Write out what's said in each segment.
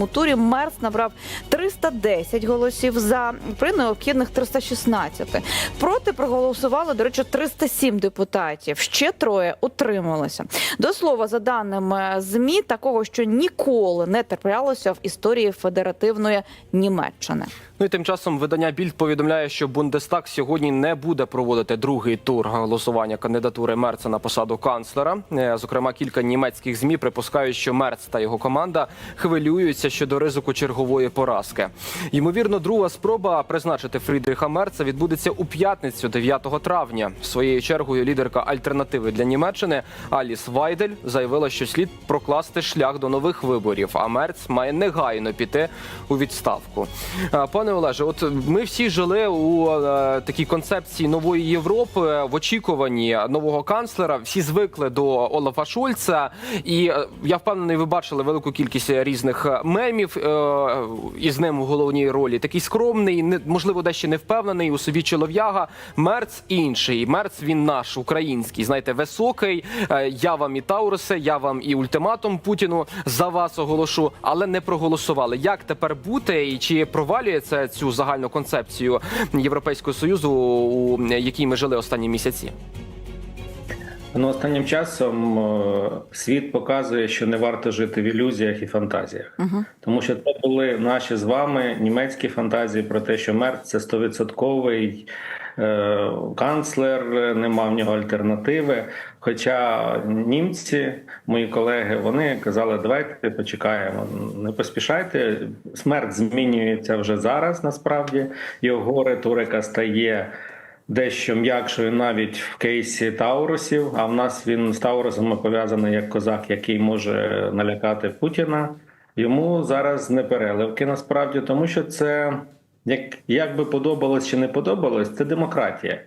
У турі Мерц набрав 310 голосів за при необхідних 316. Проти проголосували, до речі, 307 депутатів. Ще троє утрималися. До слова, за даними змі, такого що ніколи не траплялося в історії федеративної Німеччини. Ну і тим часом видання Більд повідомляє, що Бундестаг сьогодні не буде проводити другий тур голосування кандидатури Мерца на посаду канцлера. Е, Зокрема, кілька німецьких змі припускають, що Мерц та його команда хвилюються щодо ризику чергової поразки. Ймовірно, друга спроба призначити Фрідріха Мерца відбудеться у п'ятницю, 9 травня. Своєю чергою лідерка альтернативи для Німеччини Аліс Вайдель заявила, що слід прокласти шлях до нових виборів. А Мерц має негайно піти у відставку. Е, Пане Олеже, от ми всі жили у е, такій концепції нової Європи в очікуванні нового канцлера. Всі звикли до Олафа Шольца, і е, я впевнений, ви бачили велику кількість різних е, мемів е, із ним у головній ролі. Такий скромний, не можливо, дещо не впевнений у собі чолов'яга. Мерц інший. Мерц він наш український. Знаєте, високий. Е, Я вам і Таурусе, я вам і ультиматум Путіну за вас оголошу, але не проголосували. Як тепер бути і чи провалює це цю загальну концепцію Європейського союзу, у якій ми жили останні місяці? Ну, останнім часом е, світ показує, що не варто жити в ілюзіях і фантазіях, тому що це були наші з вами німецькі фантазії про те, що Мерц це стовідсотковий канцлер, нема в нього альтернативи. Хоча німці, мої колеги, вони казали, давайте почекаємо, не поспішайте. Смерть змінюється вже зараз. Насправді його риторика стає дещо м'якшою навіть в кейсі Таурусів. А в нас він з Таурусами пов'язаний як козак, який може налякати Путіна. Йому зараз не переливки насправді, тому що це як, як би подобалось чи не подобалось, це демократія.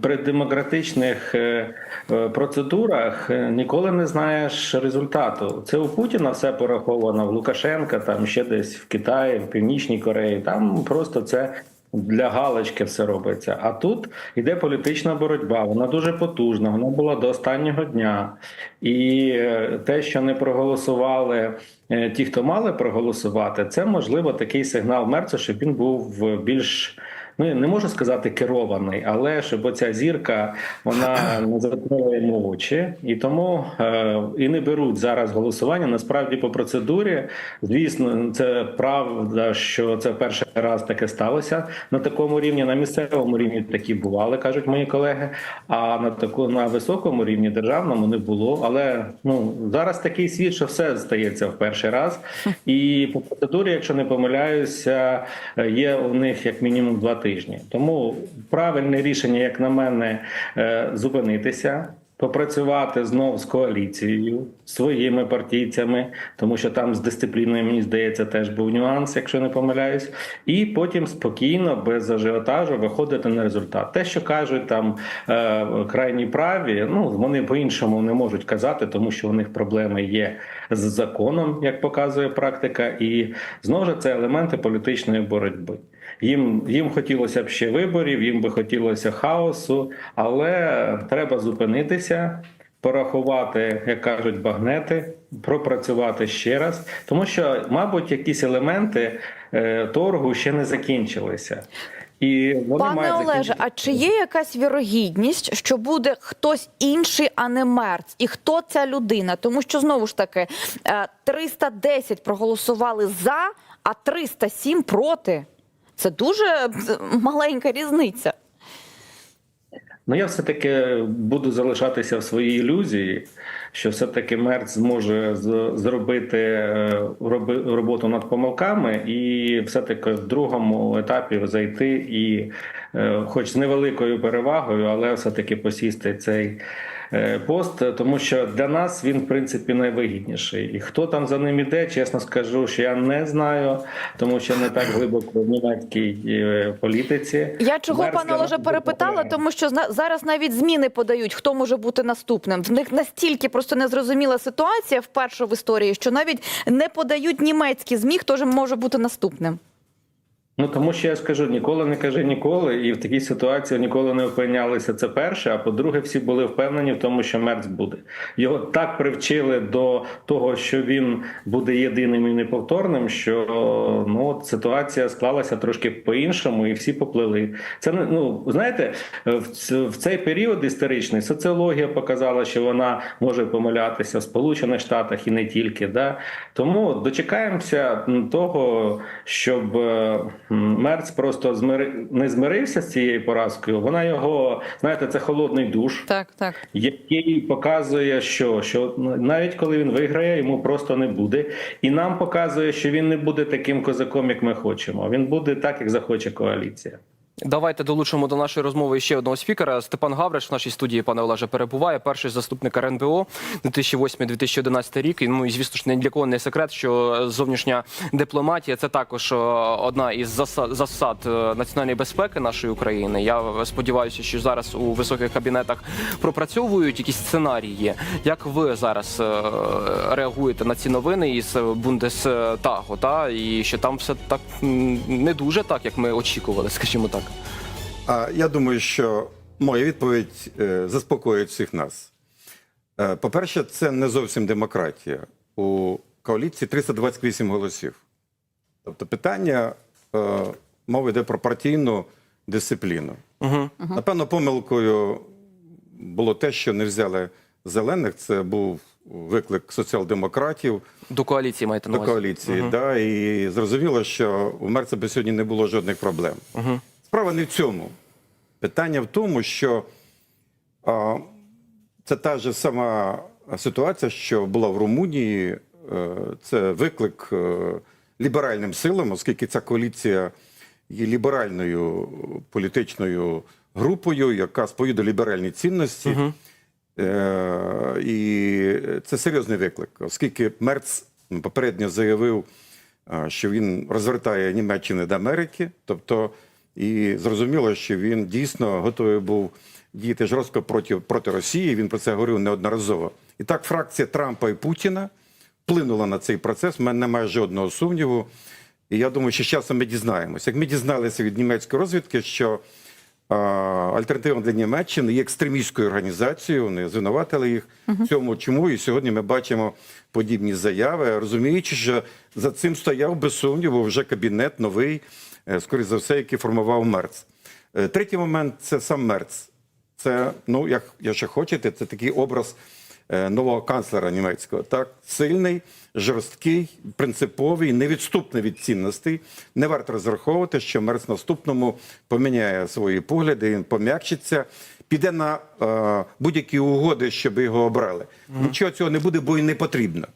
При демократичних е, е, процедурах е, ніколи не знаєш результату. Це у Путіна все пораховано в Лукашенка, там ще десь в Китаї, в Північній Кореї. Там просто це для галочки все робиться. А тут іде політична боротьба. Вона дуже потужна. Вона була до останнього дня. І е, те, що не проголосували е, ті, хто мали проголосувати, це можливо такий сигнал Мерцу, щоб він був більш. Ну, не можу сказати керований, але щоб оця зірка вона не закрила йому очі, і тому е, і не беруть зараз голосування. Насправді, по процедурі, звісно, це правда, що це перший раз таке сталося на такому рівні. На місцевому рівні такі бували, кажуть мої колеги. А на таку на високому рівні державному не було. Але ну зараз такий світ, що все стається в перший раз. І по процедурі, якщо не помиляюся, є у них як мінімум два тижні. Тому правильне рішення, як на мене, е, зупинитися. Попрацювати знов з коаліцією своїми партійцями, тому що там з дисципліною, мені здається, теж був нюанс, якщо не помиляюсь, і потім спокійно, без ажіотажу, виходити на результат. Те, що кажуть там е, крайні праві, ну вони по-іншому не можуть казати, тому що у них проблеми є з законом, як показує практика, і знову ж це елементи політичної боротьби. Їм їм хотілося б ще виборів, їм би хотілося хаосу, але треба зупинитися, порахувати, як кажуть, багнети, пропрацювати ще раз, тому що, мабуть, якісь елементи е, торгу ще не закінчилися. І вони Пане мають Олеже, а чи є якась вірогідність, що буде хтось інший, а не Мерц? І хто ця людина? Тому що знову ж таки е, 310 проголосували за, а 307 проти. Це дуже маленька різниця. Ну, я все-таки буду залишатися в своїй ілюзії, що все-таки Мерц зможе зробити е, роботу над помилками, і все-таки в другому етапі зайти і, е, хоч з невеликою перевагою, але все-таки посісти цей пост, тому що для нас він, в принципі, найвигідніший. І хто там за ним іде, чесно скажу, що я не знаю, тому що не так глибоко в німецькій е, політиці. Я чого Мерц пане для перепитала, тому що зараз навіть зміни подають, хто може бути наступним. В них настільки просто незрозуміла ситуація вперше в історії, що навіть не подають німецькі змі, хто ж може бути наступним. Ну тому що я скажу, ніколи не кажи ніколи, і в такій ситуації ніколи не опинялися. Це перше. А по-друге, всі були впевнені в тому, що Мерц буде. Його так привчили до того, що він буде єдиним і неповторним, що ну от ситуація склалася трошки по-іншому, і всі поплили. Це ну знаєте, в, цей період історичний соціологія показала, що вона може помилятися в Сполучених Штатах і не тільки. Да? Тому дочекаємося того, щоб е, Мерц просто змири... не змирився з цією поразкою. Вона його, знаєте, це холодний душ, Так, так. який показує, що, що навіть коли він виграє, йому просто не буде. І нам показує, що він не буде таким козаком, як ми хочемо. Він буде так, як захоче коаліція. Давайте долучимо до нашої розмови ще одного спікера. Степан Гавриш в нашій студії, пане Олеже, перебуває. Перший заступник РНБО 2008-2011 рік. І ну і звісно ж не для кого не секрет, що зовнішня дипломатія це також е, одна із засад, е, національної безпеки нашої України. Я сподіваюся, що зараз у високих кабінетах пропрацьовують якісь сценарії. Як ви зараз е, реагуєте на ці новини із Бундестагу, та і що там все так не дуже так, як ми очікували, скажімо так. А я думаю, що моя відповідь е, заспокоїть всіх нас. Е, По-перше, це не зовсім демократія. У коаліції 328 голосів. Тобто питання е, мова йде про партійну дисципліну. Угу. Напевно, помилкою було те, що не взяли зелених. Це був виклик соціал-демократів До коаліції маєте на до увазі? коаліції. Да, і зрозуміло, що у Мерца би сьогодні не було жодних проблем. Угу. Справа не в цьому. Питання в тому, що а, це та ж сама ситуація, що була в Румунії. Е, Це виклик е, ліберальним силам, оскільки ця коаліція є ліберальною політичною групою, яка сповідує ліберальні цінності. Е, І це серйозний виклик, оскільки Мерц попередньо заявив, що він розвертає Німеччину до Америки, тобто і зрозуміло, що він дійсно готовий був діяти жорстко проти, проти Росії. Він про це говорив неодноразово. І так, фракція Трампа і Путіна вплинула на цей процес. У мене немає жодного сумніву. І я думаю, що з часом ми дізнаємося. Як ми дізналися від німецької розвідки, що альтернатива для Німеччини є екстремістською організацією. Вони звинуватили їх в цьому. Чому і сьогодні ми бачимо подібні заяви, розуміючи, що за цим стояв без сумніву вже кабінет новий, е, скоріш за все, який формував Мерц. Е, Третій момент це сам Мерц. Це, ну, як якщо хочете, це такий образ нового канцлера німецького. Так, сильний, жорсткий, принциповий, невідступний від цінностей. Не варто розраховувати, що Мерц наступному поміняє свої погляди, він пом'якшиться, піде на е, будь-які угоди, щоб його обрали. Нічого цього не буде, бо і не потрібно.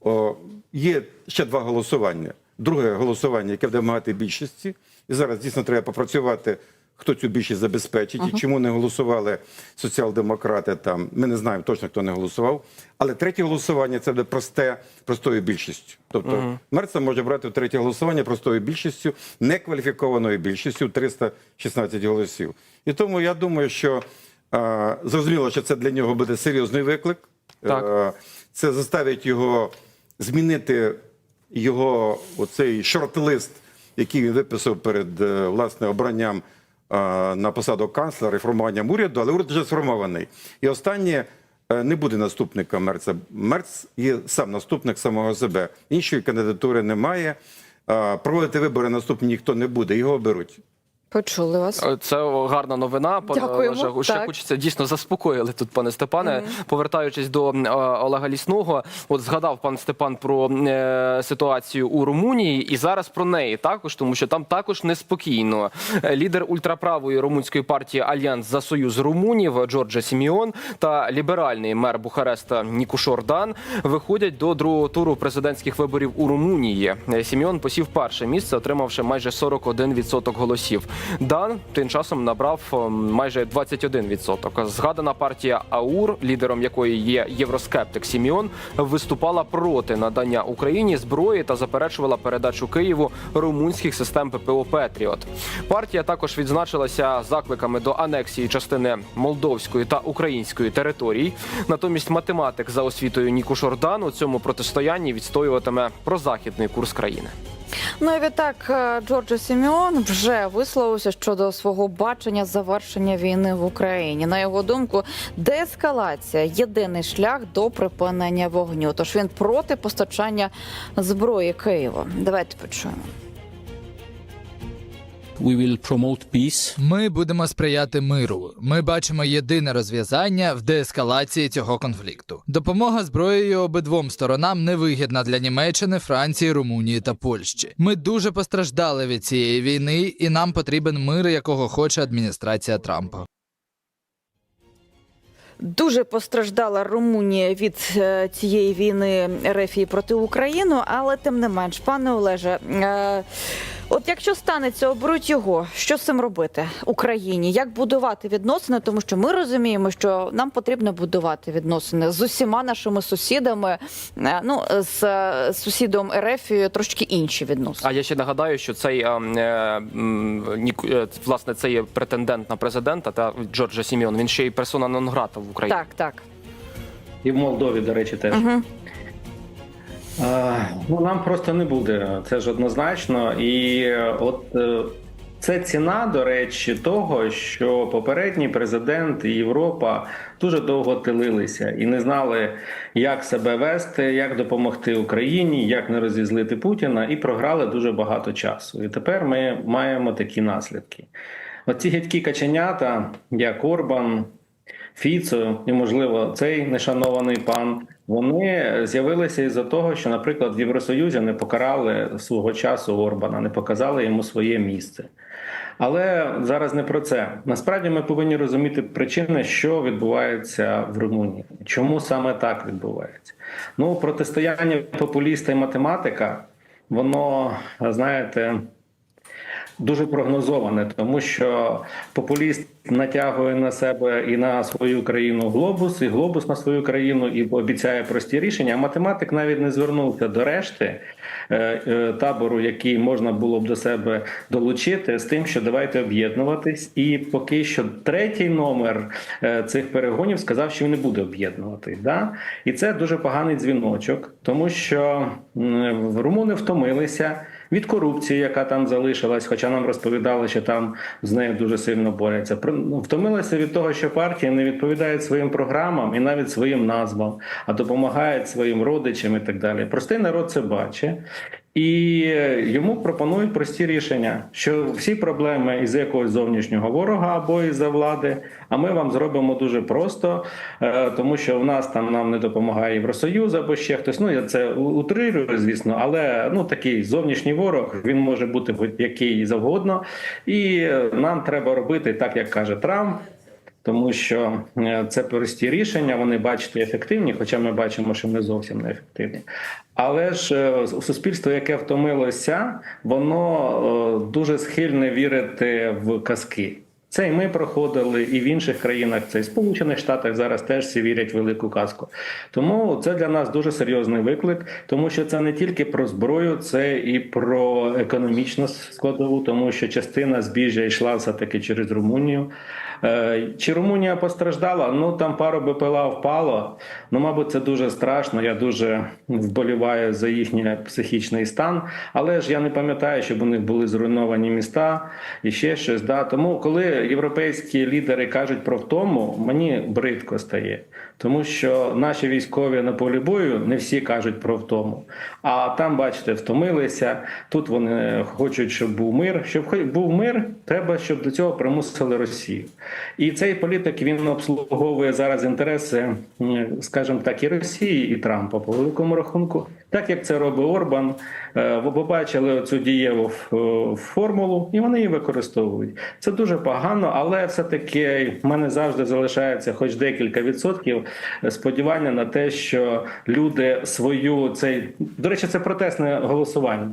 О, є ще два голосування. Друге голосування, яке буде вимагати більшості. І зараз дійсно треба попрацювати, хто цю більшість забезпечить і чому не голосували соціал-демократи там. Ми не знаємо точно, хто не голосував. Але третє голосування це буде просте, простою більшістю. Тобто Мерца може брати в третє голосування простою більшістю, некваліфікованою більшістю 316 голосів. І тому я думаю, що е, зрозуміло, що це для нього буде серйозний виклик. Так. Е, Це заставить його змінити його оцей шорт-лист, який він виписав перед е, власне обранням на посаду канцлера і формуванням уряду, але уряд вже сформований. І останнє е, не буде наступника Мерца. Мерц є сам наступник самого себе. Іншої кандидатури немає. Е, Проводити вибори наступні ніхто не буде, його оберуть. Почули вас. Е, Це гарна новина. Дякуємо. Ще Так. хочеться дійсно заспокоїли тут, пане Степане. Повертаючись до е, Олега Лісного, от згадав пан Степан про е, ситуацію у Румунії, і зараз про неї також, тому що там також неспокійно. Лідер ультраправої румунської партії Альянс за союз румунів Джорджа Сіміон та ліберальний мер Бухареста Нікушор Дан виходять до другого туру президентських виборів у Румунії. Сіміон посів перше місце, отримавши майже 41% голосів. Дан тим часом набрав е, майже 21%. Згадана партія АУР, лідером якої є євроскептик Сіміон, виступала проти надання Україні зброї та заперечувала передачу Києву румунських систем ППО Петріот. Партія також відзначилася закликами до анексії частини молдовської та української територій. Натомість математик за освітою Ніку Шордан у цьому протистоянні відстоюватиме прозахідний курс країни. Ну і відтак Джорджа Джорджо Сімеон вже висловився щодо свого бачення завершення війни в Україні. На його думку, деескалація єдиний шлях до припинення вогню. Тож він проти постачання зброї Києву. Давайте почуємо. Ми будемо сприяти миру. Ми бачимо єдине розв'язання в деескалації цього конфлікту. Допомога зброєю обидвом сторонам невигідна для Німеччини, Франції, Румунії та Польщі. Ми дуже постраждали від цієї війни, і нам потрібен мир, якого хоче адміністрація Трампа. Дуже постраждала Румунія від е, цієї війни Рефії проти України, але тим не менш, пане Олеже, е, от якщо станеться, оберуть його, що з цим робити Україні? Як будувати відносини? Тому що ми розуміємо, що нам потрібно будувати відносини з усіма нашими сусідами. е, Ну з е, сусідом Ерефією трошки інші відносини. А я ще нагадаю, що цей е, е, Нік- е, власне це є претендент на президента та Джорджа Сіміон. Він ще й персона нон-грата в Україні. Так, так. І в Молдові, до речі, теж. Угу. Ну, нам просто не буде, це ж однозначно. І е, от е, це ціна, до речі, того, що попередній президент і Європа дуже довго тилилися і не знали, як себе вести, як допомогти Україні, як не розізлити Путіна, і програли дуже багато часу. І тепер ми маємо такі наслідки. Оці гидкі каченята, як Орбан, Фіцо і, можливо, цей нешанований пан, вони з'явилися із-за того, що, наприклад, в Євросоюзі не покарали свого часу Орбана, не показали йому своє місце. Але зараз не про це. Насправді ми повинні розуміти причини, що відбувається в Румунії. Чому саме так відбувається? Ну, протистояння популіста і математика, воно, знаєте, дуже прогнозоване, тому що популіст натягує на себе і на свою країну глобус, і глобус на свою країну, і обіцяє прості рішення. А математик навіть не звернувся до решти е, е, табору, який можна було б до себе долучити, з тим, що давайте об'єднуватись. І поки що третій номер е, цих перегонів сказав, що він не буде об'єднуватись. Да? І це дуже поганий дзвіночок, тому що румуни втомилися від корупції, яка там залишилась, хоча нам розповідали, що там з нею дуже сильно борються. втомилася від того, що партії не відповідають своїм програмам і навіть своїм назвам, а допомагають своїм родичам і так далі. Простий народ це бачить. І йому пропонують прості рішення, що всі проблеми із якогось зовнішнього ворога або із-за влади. А ми вам зробимо дуже просто, е, тому що в нас там нам не допомагає Євросоюз або ще хтось. Ну я це утрирую, звісно, але ну такий зовнішній ворог він може бути будь-який завгодно, і е, нам треба робити так, як каже Трамп. Тому що е, це прості рішення, вони бачите ефективні, хоча ми бачимо, що не зовсім не ефективні. Але ж е, суспільство, яке втомилося, воно е, дуже схильне вірити в казки. Це і ми проходили, і в інших країнах, це і в Сполучених Штатах зараз теж всі вірять в велику казку. Тому це для нас дуже серйозний виклик, тому що це не тільки про зброю, це і про економічну складову, тому що частина збіжжя йшла все таки через Румунію. Е, Чи Румунія постраждала? Ну там пару БПЛА впало. Ну, мабуть, це дуже страшно. Я дуже вболіваю за їхній психічний стан. Але ж я не пам'ятаю, щоб у них були зруйновані міста і ще щось. Да. Тому, коли європейські лідери кажуть про втому, мені бридко стає. Тому що наші військові на полі бою не всі кажуть про втому. А там, бачите, втомилися. Тут вони хочуть, щоб був мир. Щоб був мир, треба, щоб до цього примусили Росію. І цей політик він обслуговує зараз інтереси, скажімо так, і Росії, і Трампа по великому рахунку, так як це робить Орбан. Е, Ви побачили цю дієву формулу, і вони її використовують. Це дуже погано, але все-таки в мене завжди залишається хоч декілька відсотків сподівання на те, що люди свою цей до речі, це протестне голосування.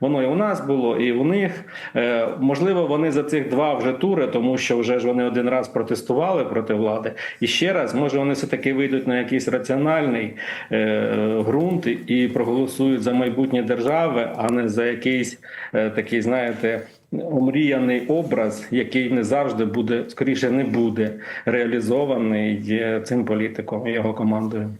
Воно і у нас було, і у них. Е, можливо, вони за цих два вже тури, тому що вже ж вони один раз протестували проти влади. І ще раз, може, вони все таки вийдуть на якийсь раціональний е, ґрунт і проголосують за майбутнє держави, а не за якийсь е, такий, знаєте, омріяний образ, який не завжди буде, скоріше не буде реалізований цим політиком і його командою.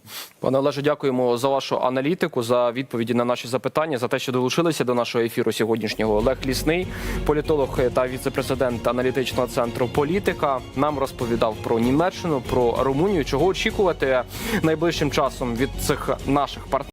Пане Олеже, дякуємо за вашу аналітику, за відповіді на наші запитання, за те, що долучилися до нашого ефіру сьогоднішнього. Олег Лісний, політолог та віце-президент аналітичного центру Політика, нам розповідав про Німеччину, про Румунію. Чого очікувати найближчим часом від цих наших партнерів.